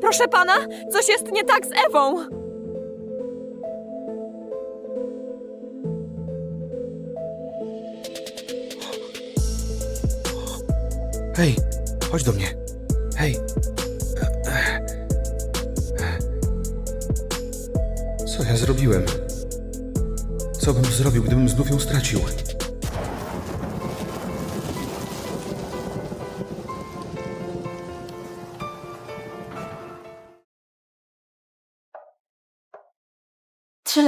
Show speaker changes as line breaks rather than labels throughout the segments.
Proszę pana, coś jest nie tak z Ewą.
Hej, chodź do mnie. Hej. Co ja zrobiłem? Co bym zrobił, gdybym znów ją stracił?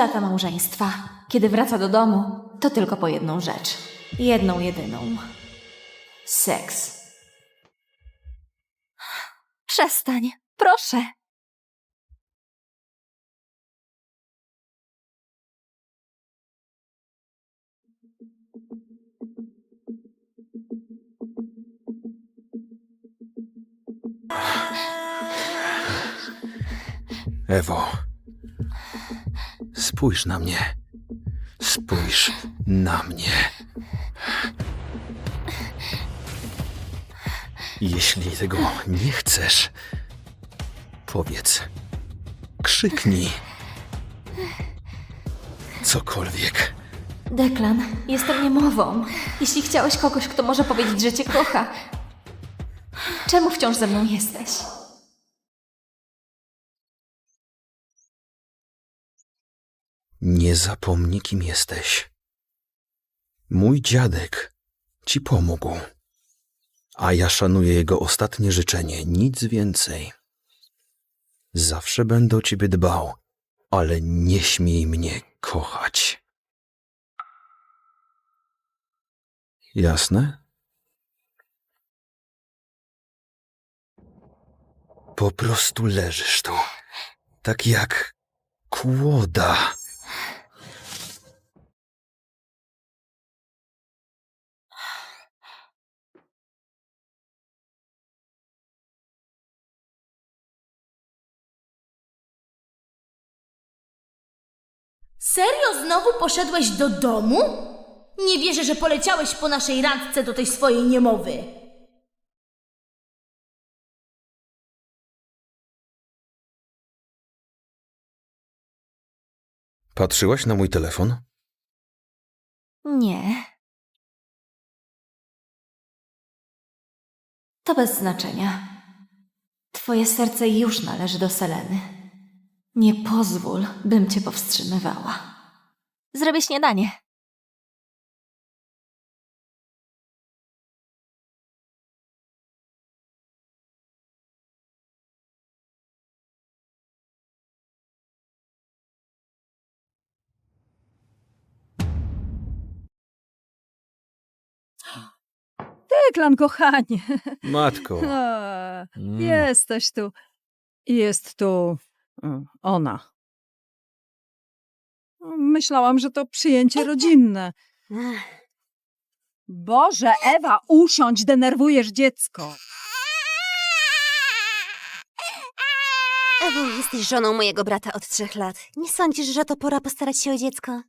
Lata małżeństwa. Kiedy wraca do domu, to tylko po jedną rzecz. Jedną jedyną. Seks. Przestań, proszę.
Ewo. Spójrz na mnie. Spójrz na mnie. Jeśli tego nie chcesz, powiedz. Krzyknij. Cokolwiek.
Deklan, jestem niemową. Jeśli chciałeś kogoś, kto może powiedzieć, że cię kocha, czemu wciąż ze mną jesteś?
Nie zapomnij, kim jesteś. Mój dziadek ci pomógł, a ja szanuję jego ostatnie życzenie, nic więcej. Zawsze będę o ciebie dbał, ale nie śmiej mnie kochać. Jasne? Po prostu leżysz tu, tak jak kłoda.
Serio znowu poszedłeś do domu? Nie wierzę, że poleciałeś po naszej randce do tej swojej niemowy.
Patrzyłaś na mój telefon?
Nie. To bez znaczenia. Twoje serce już należy do Seleny. Nie pozwól, bym cię powstrzymywała. Zrobię śniadanie.
Deklan, kochanie.
Matko.
A,
Mm.
Jesteś tu. Jest tu ona. Myślałam, że to przyjęcie rodzinne. Boże, Ewa, usiądź, denerwujesz dziecko.
Ewo, jesteś żoną mojego brata od trzech lat. Nie sądzisz, że to pora postarać się o dziecko?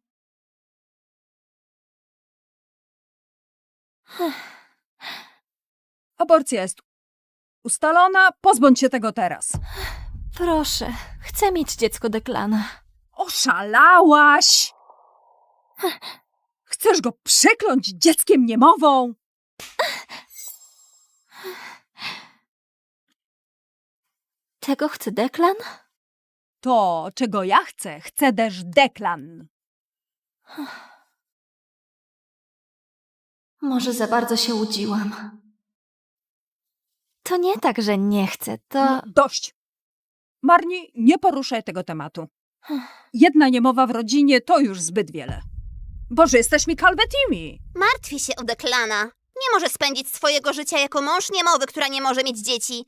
Aborcja jest ustalona, pozbądź się tego teraz.
Proszę, chcę mieć dziecko Deklana.
Oszalałaś! Chcesz go przekląć dzieckiem niemową?
Tego chce Deklan?
To, czego ja chcę, chce też Deklan.
Może za bardzo się łudziłam. To nie tak, że nie chcę, to...
No, dość. Marni, nie poruszaj tego tematu. Jedna niemowa w rodzinie to już zbyt wiele. Boże, jesteś mi kalwetimi.
Martwię się o Deklana. Nie może spędzić swojego życia jako mąż niemowy, która nie może mieć dzieci.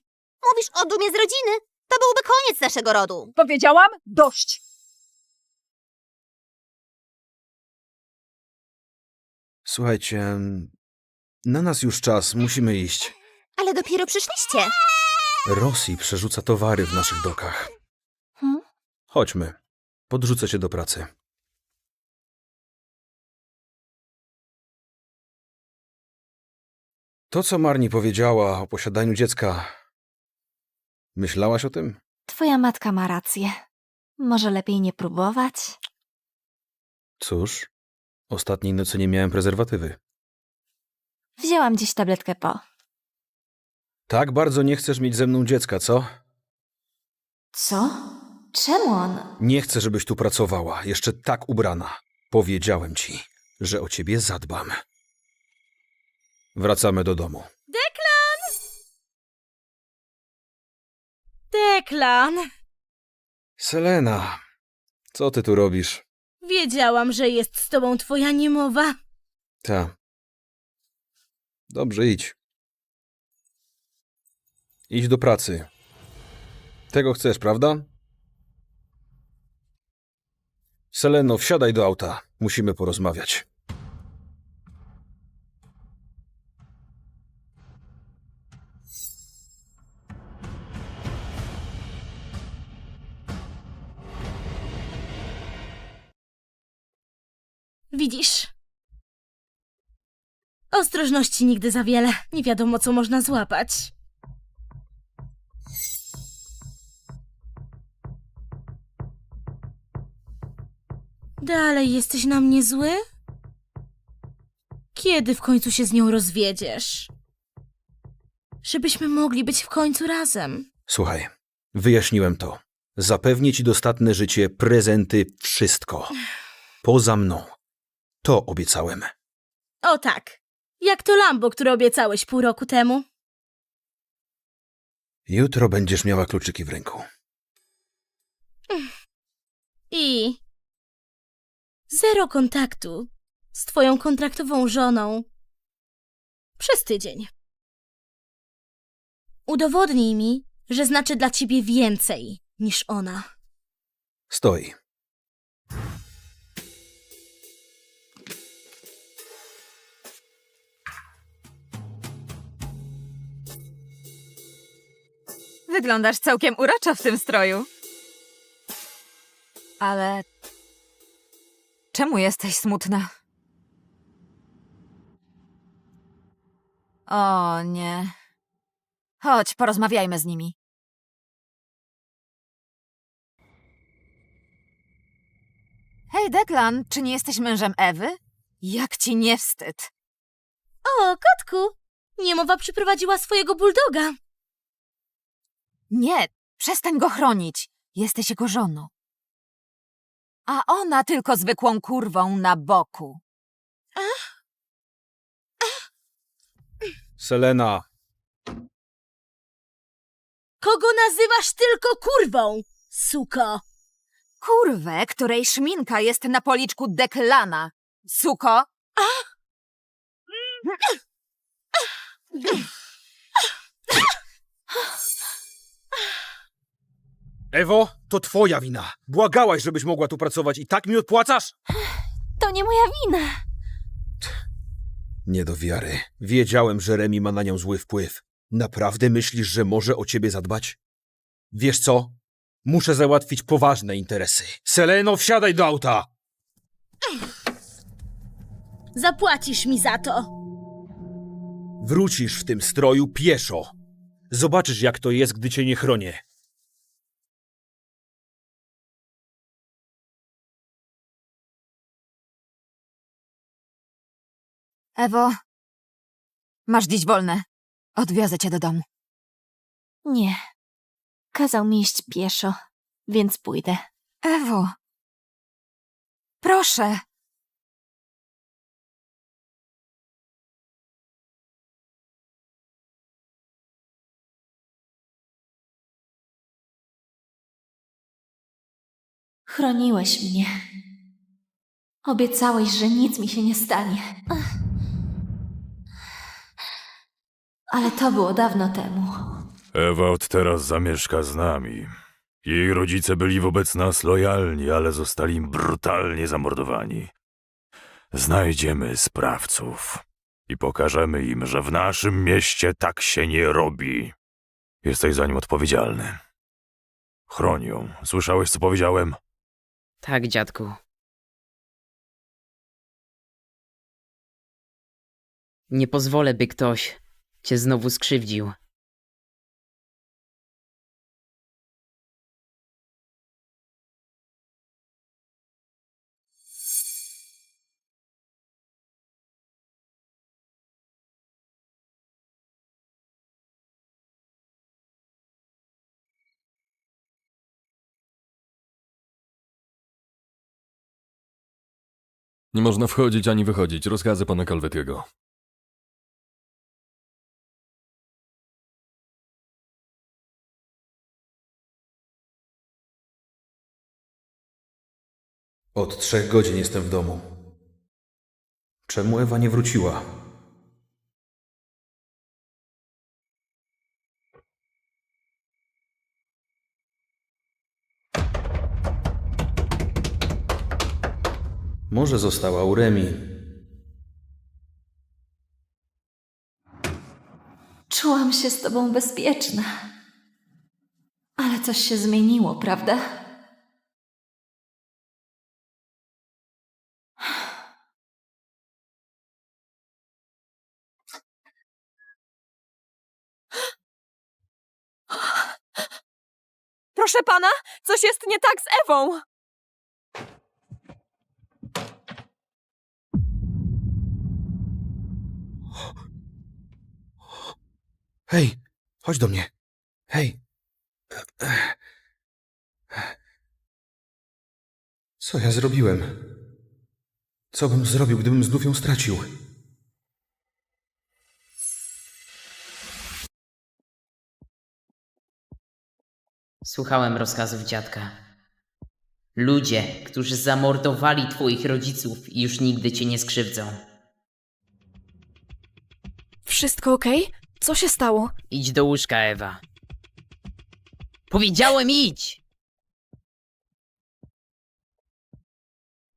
Mówisz o dumie z rodziny? To byłby koniec naszego rodu.
Powiedziałam dość.
Słuchajcie, na nas już czas, musimy iść.
Ale dopiero przyszliście.
Rosji przerzuca towary w naszych dokach.
Hmm?
Chodźmy. Podrzucę cię do pracy. To, co Marni powiedziała o posiadaniu dziecka. Myślałaś o tym?
Twoja matka ma rację. Może lepiej nie próbować?
Cóż, ostatniej nocy nie miałem prezerwatywy.
Wzięłam dziś tabletkę po.
Tak bardzo nie chcesz mieć ze mną dziecka, co?
Co? Czemu on?
Nie chcę, żebyś tu pracowała, jeszcze tak ubrana. Powiedziałem ci, że o ciebie zadbam. Wracamy do domu.
Deklan!
Selena, co ty tu robisz?
Wiedziałam, że jest z tobą twoja niemowa.
Ta. Dobrze, idź. Idź do pracy. Tego chcesz, prawda? Seleno, wsiadaj do auta. Musimy porozmawiać.
Widzisz? Ostrożności nigdy za wiele. Nie wiadomo, co można złapać. Dalej jesteś na mnie zły? Kiedy w końcu się z nią rozwiedziesz? Żebyśmy mogli być w końcu razem.
Słuchaj, wyjaśniłem to. Zapewnię ci dostatne życie, prezenty, wszystko. Poza mną. To obiecałem.
O tak. Jak to Lambo, które obiecałeś pół roku temu.
Jutro będziesz miała kluczyki w ręku.
I zero kontaktu z twoją kontraktową żoną przez tydzień. Udowodnij mi, że znaczy dla ciebie więcej niż ona.
Stoi.
Wyglądasz całkiem uroczo w tym stroju. Ale... Czemu jesteś smutna? O nie. Chodź, porozmawiajmy z nimi. Hej, Deklan, czy nie jesteś mężem Ewy? Jak ci nie wstyd?
O, kotku! Niemowa przyprowadziła swojego buldoga.
Nie, przestań go chronić. Jesteś jego żoną. A ona tylko zwykłą kurwą na boku.
Selena,
Kogo nazywasz tylko kurwą, suko?
Kurwę, której szminka jest na policzku Deklana. Suko!
Ewo, to twoja wina. Błagałaś, żebyś mogła tu pracować i tak mi odpłacasz?
To nie moja wina.
Nie do wiary. Wiedziałem, że Remi ma na nią zły wpływ. Naprawdę myślisz, że może o ciebie zadbać? Wiesz co? Muszę załatwić poważne interesy. Seleno, wsiadaj do auta!
Zapłacisz mi za to.
Wrócisz w tym stroju pieszo. Zobaczysz, jak to jest, gdy cię nie chronię.
Ewo, masz dziś wolne. Odwiozę cię do domu.
Nie. Kazał mi iść pieszo, więc pójdę.
Ewo, proszę.
Chroniłeś mnie. Obiecałeś, że nic mi się nie stanie. Ach. Ale to było dawno temu.
Ewa od teraz zamieszka z nami. Jej rodzice byli wobec nas lojalni, ale zostali brutalnie zamordowani. Znajdziemy sprawców i pokażemy im, że w naszym mieście tak się nie robi. Jesteś za nim odpowiedzialny. Chroń ją. Słyszałeś, co powiedziałem?
Tak, dziadku. Nie pozwolę, by ktoś cię znowu skrzywdził.
Nie można wchodzić ani wychodzić. Rozkazy pana Calvetiego.
Od trzech godzin jestem w domu. Czemu Ewa nie wróciła? Może została u Remi.
Czułam się z tobą bezpieczna. Ale coś się zmieniło, prawda?
Proszę pana, coś jest nie tak z Ewą.
Hej, chodź do mnie. Hej. Co ja zrobiłem? Co bym zrobił, gdybym znów ją stracił?
Słuchałem rozkazów dziadka. Ludzie, którzy zamordowali twoich rodziców, już nigdy cię nie skrzywdzą.
Wszystko okej? Co się stało?
Idź do łóżka, Ewa. Powiedziałem idź!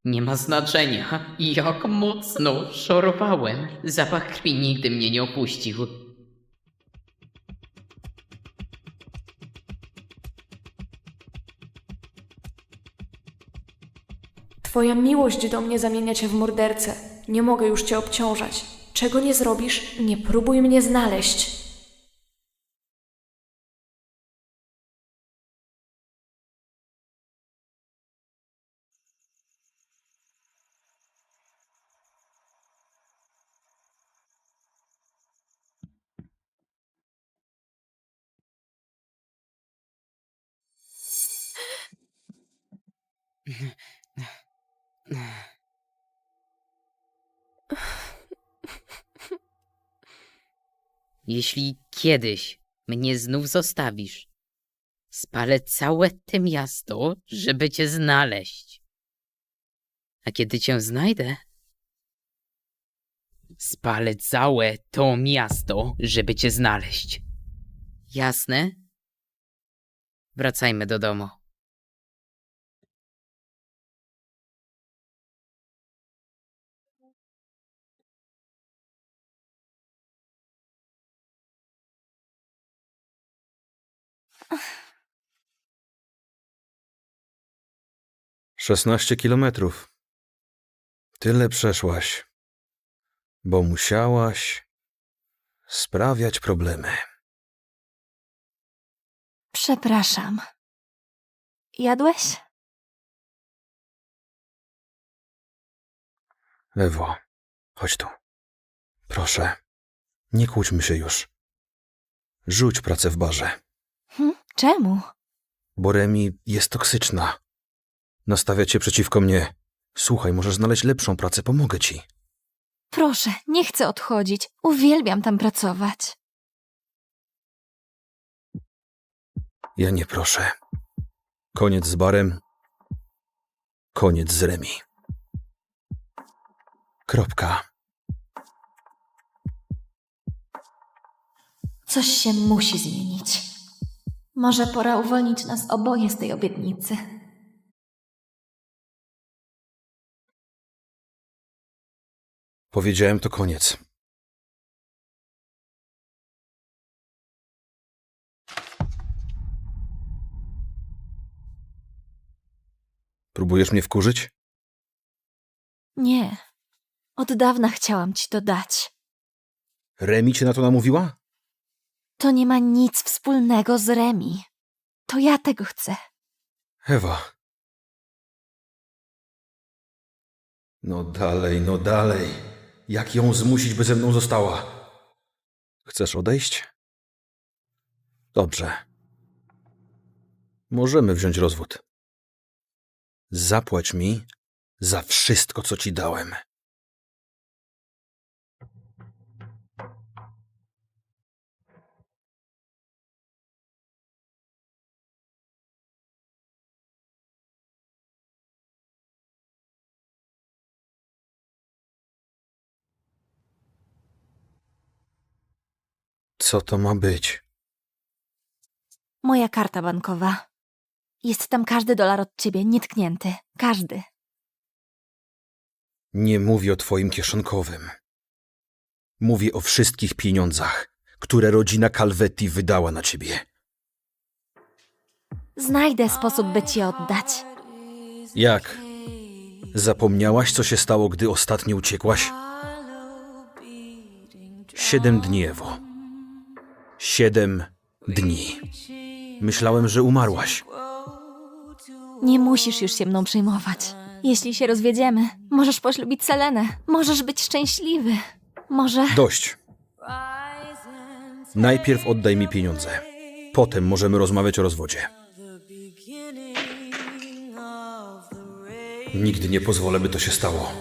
Nie ma znaczenia, jak mocno szorowałem. Zapach krwi nigdy mnie nie opuścił.
Twoja miłość do mnie zamienia cię w mordercę. Nie mogę już cię obciążać. Czego nie zrobisz, nie próbuj mnie znaleźć.
Jeśli kiedyś mnie znów zostawisz, spalę całe to miasto, żeby cię znaleźć. A kiedy cię znajdę, spalę całe to miasto, żeby cię znaleźć. Jasne? Wracajmy do domu.
Szesnaście kilometrów. Tyle przeszłaś, bo musiałaś sprawiać problemy.
Przepraszam. Jadłeś?
Ewo, chodź tu. Proszę, nie kłóćmy się już. Rzuć pracę w barze,
Hm? Czemu?
bo Remi jest toksyczna. Nastawia cię przeciwko mnie. Słuchaj, możesz znaleźć lepszą pracę, pomogę ci.
Proszę, nie chcę odchodzić. Uwielbiam tam pracować.
Ja nie proszę. Koniec z barem. Koniec z Remi. Kropka.
Coś się musi zmienić. Może pora uwolnić nas oboje z tej obietnicy.
Powiedziałem to koniec. Próbujesz mnie wkurzyć?
Nie. Od dawna chciałam ci to dać.
Remi cię na to namówiła?
To nie ma nic wspólnego z Remi. To ja tego chcę.
Ewa. No dalej, no dalej. Jak ją zmusić, by ze mną została? Chcesz odejść? Dobrze. Możemy wziąć rozwód. Zapłać mi za wszystko, co ci dałem. Co to ma być?
Moja karta bankowa. Jest tam każdy dolar od ciebie, nietknięty. Każdy.
Nie mówię o twoim kieszonkowym. Mówię o wszystkich pieniądzach, które rodzina Calvetti wydała na ciebie.
Znajdę sposób, by ci oddać.
Jak? Zapomniałaś, co się stało, gdy ostatnio uciekłaś? Siedem dni, Ewo. Siedem dni. Myślałem, że umarłaś.
Nie musisz już się mną przejmować. Jeśli się rozwiedziemy, możesz poślubić Selenę. Możesz być szczęśliwy. Może...
Dość. Najpierw oddaj mi pieniądze. Potem możemy rozmawiać o rozwodzie. Nigdy nie pozwolę, by to się stało.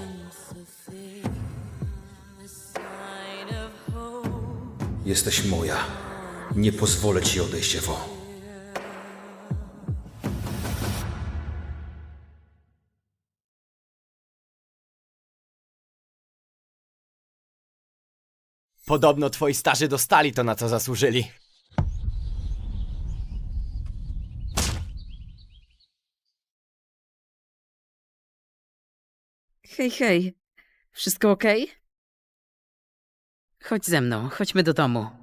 Jesteś moja. Nie pozwolę ci odejść, Ewo.
Podobno twoi starzy dostali to, na co zasłużyli.
Hej, hej. Wszystko okej? Chodź ze mną, chodźmy do domu.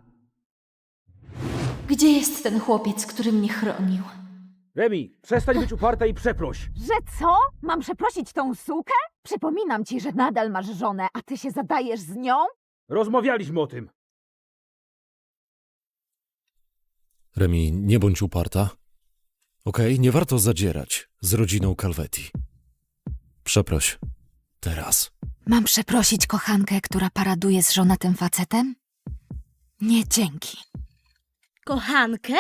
Gdzie jest ten chłopiec, który mnie chronił?
Remi, przestań być uparta i przeproś.
Że co? Mam przeprosić tą sukę? Przypominam ci, że nadal masz żonę, a ty się zadajesz z nią?
Rozmawialiśmy o tym.
Remi, nie bądź uparta. Okej, nie warto zadzierać z rodziną Calvetti. Przeproś. Teraz.
Mam przeprosić kochankę, która paraduje z żonatym facetem? Nie, dzięki.
Kochankę?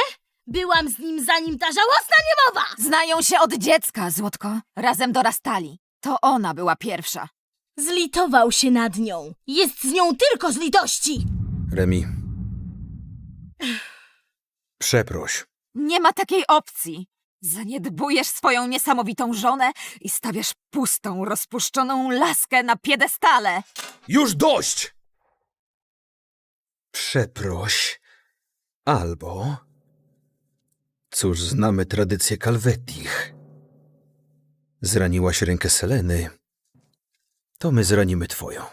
Byłam z nim zanim ta żałosna niemowa!
Znają się od dziecka, Złotko. Razem dorastali. To ona była pierwsza.
Zlitował się nad nią. Jest z nią tylko z litości.
Remi. Przeproś.
Nie ma takiej opcji. Zaniedbujesz swoją niesamowitą żonę i stawiasz pustą, rozpuszczoną laskę na piedestale.
Już dość! Przeproś. Albo. Cóż, znamy tradycję Calvettich. Zraniłaś rękę Seleny. To my zranimy twoją.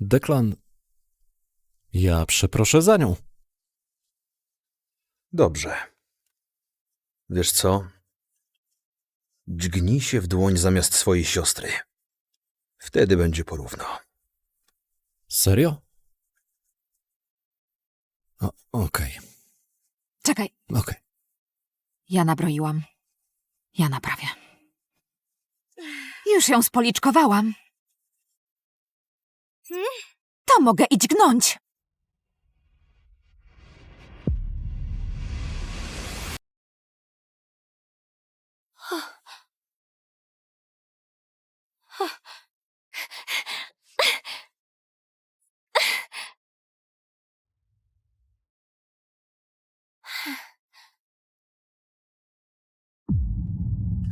Deklan. Ja przeproszę za nią.
Dobrze. Wiesz co? Dźgnij się w dłoń zamiast swojej siostry. Wtedy będzie porówno.
Serio? Okej,
Czekaj,
okej.
ja nabroiłam. Ja naprawię. Już ją spoliczkowałam. To mogę i dźgnąć.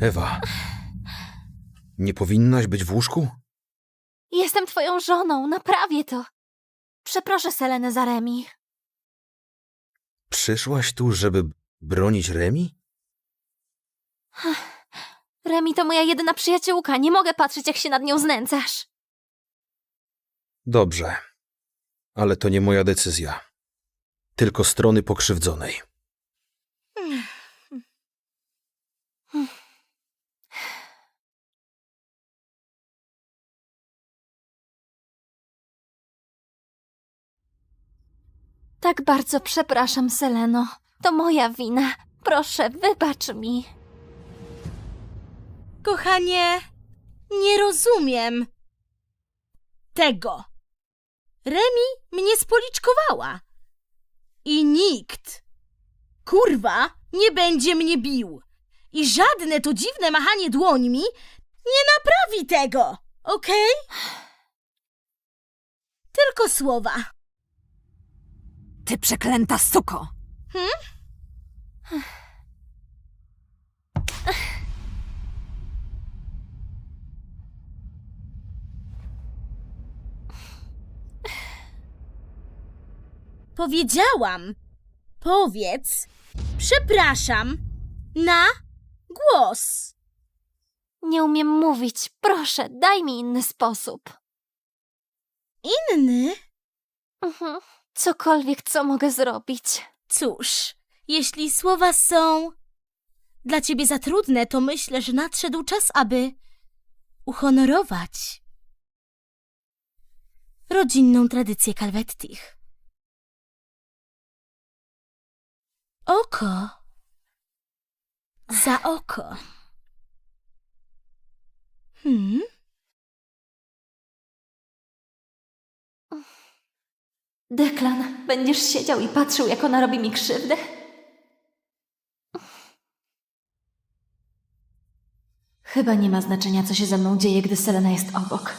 Ewa. Nie powinnaś być w łóżku?
Jestem twoją żoną, naprawię to. Przeproszę Selenę za Remi.
Przyszłaś tu, żeby bronić Remi?
Remi to moja jedyna przyjaciółka. Nie mogę patrzeć, jak się nad nią znęcasz.
Dobrze. Ale to nie moja decyzja. Tylko strony pokrzywdzonej.
Tak bardzo przepraszam, Seleno. To moja wina. Proszę, wybacz mi.
Kochanie, nie rozumiem tego. Remi mnie spoliczkowała. I nikt, kurwa, nie będzie mnie bił. I żadne to dziwne machanie dłońmi nie naprawi tego, okej? Tylko słowa.
Ty przeklęta suko!
Powiedziałam. Powiedz, przepraszam, na głos.
Nie umiem mówić. Proszę, daj mi inny sposób.
Inny?
Mhm. Cokolwiek, co mogę zrobić.
Cóż, jeśli słowa są dla ciebie za trudne, to myślę, że nadszedł czas, aby uhonorować rodzinną tradycję Calvettich. Oko za oko. Hmm?
Deklan, będziesz siedział i patrzył, jak ona robi mi krzywdę? Chyba nie ma znaczenia, co się ze mną dzieje, gdy Selena jest obok.